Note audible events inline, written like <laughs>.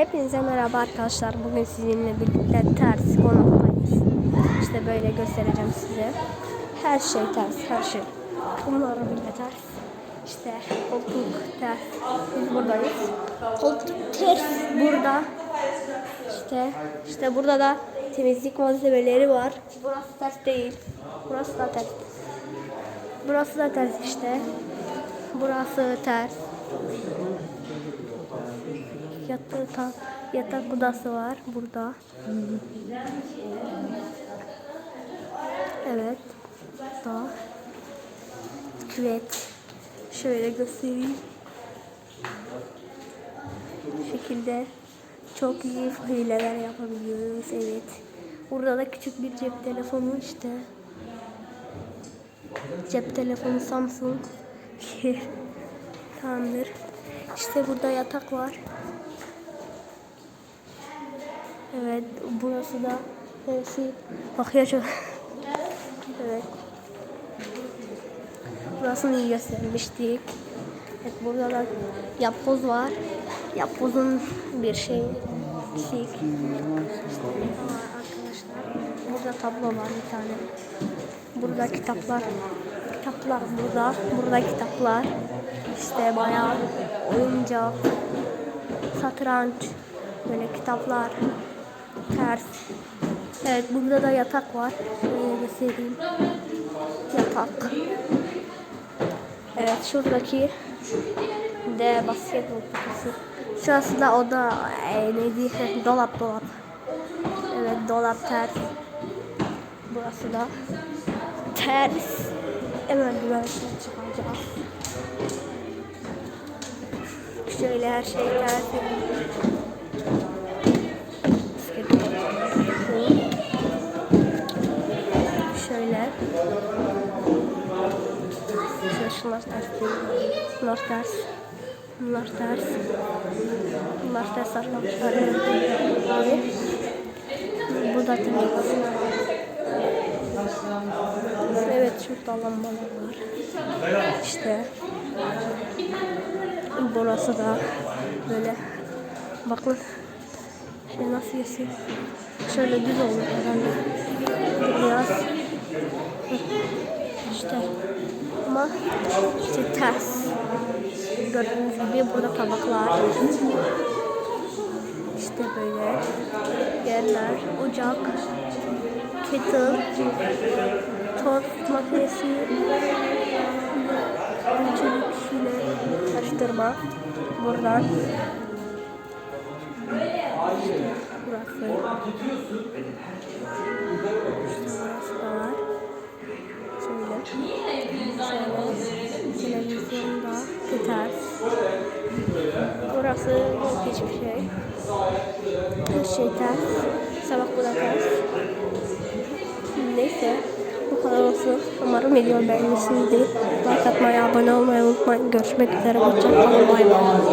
Hepinize merhaba arkadaşlar. Bugün sizinle birlikte ters konuktayız. İşte böyle göstereceğim size. Her şey ters, her şey. Bunlar bile ters. İşte koltuk ters. Biz buradayız. Koltuk ters burada. İşte işte burada da temizlik malzemeleri var. Burası ters değil. Burası da ters. Burası da ters işte. Burası ters. Yatak, yatak odası var burada. Evet. Daha. Küvet. Şöyle göstereyim. Bu şekilde çok iyi hileler yapabiliyoruz. Evet. Burada da küçük bir cep telefonu işte. Cep telefonu Samsung. <laughs> Tamamdır. İşte burada yatak var. Evet, burası da neresi? Bakıyor çok. evet. Burasını iyi göstermiştik. Evet, burada da yapboz var. Yapbozun bir şey eksik. Arkadaşlar. Burada tablo var bir tane. Burada kitaplar. Kitaplar burada. Burada kitaplar. İşte bayağı oyuncak, satranç, böyle kitaplar, ters. Evet burada da yatak var. Şöyle göstereyim. Yatak. Evet şuradaki de basketbol potası. Şurası da o da e, neydi? dolap dolap. Evet dolap ters. Burası da ters. Hemen güvenlikten çıkacağız. Şöyle her şey ters. Şöyle. Şöyle şunlar ters değil. Bunlar ters. Bunlar ters. Bunlar ters arkadaşlar. Bu da ters. Şurada lambalar var. İşte burası da böyle bakın şey nasıl yesin şöyle düz olur herhalde. Biraz işte ama işte ters. Gördüğünüz gibi burada tabaklar işte böyle yerler ocak kettle tost makinesi çocuk işiyle karıştırma. Buradan işte burası. İşte var şöyle şöyle. Televizyonda gitar burası yok hiçbir şey. Her şey ters sabah bu da ters neyse olsun. Umarım video beğenmişsinizdir. Like atmayı, abone olmayı unutmayın. Görüşmek üzere. Hoşçakalın. Bay bay.